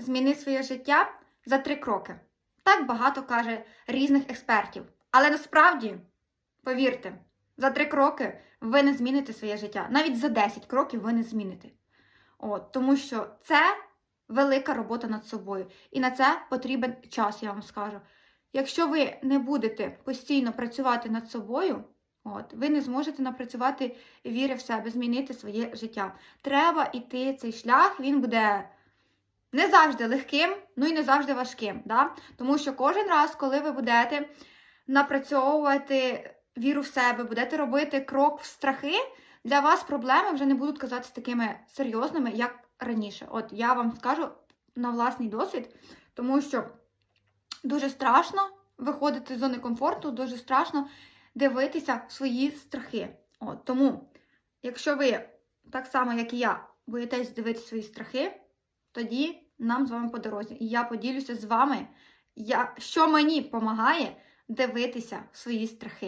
зміни своє життя за три кроки. Так багато каже різних експертів. Але насправді, повірте, за три кроки ви не зміните своє життя. Навіть за 10 кроків ви не зміните. От, тому що це велика робота над собою. І на це потрібен час, я вам скажу. Якщо ви не будете постійно працювати над собою, от, ви не зможете напрацювати віри в себе, змінити своє життя. Треба йти цей шлях, він буде не завжди легким, ну і не завжди важким. Да? Тому що кожен раз, коли ви будете напрацьовувати віру в себе, будете робити крок в страхи, для вас проблеми вже не будуть казатися такими серйозними, як раніше. От я вам скажу на власний досвід, тому що дуже страшно виходити з зони комфорту, дуже страшно дивитися в свої страхи. От, тому, якщо ви так само, як і я, боїтесь дивитися свої страхи, тоді нам з вами по дорозі. І я поділюся з вами, я, що мені допомагає дивитися свої страхи.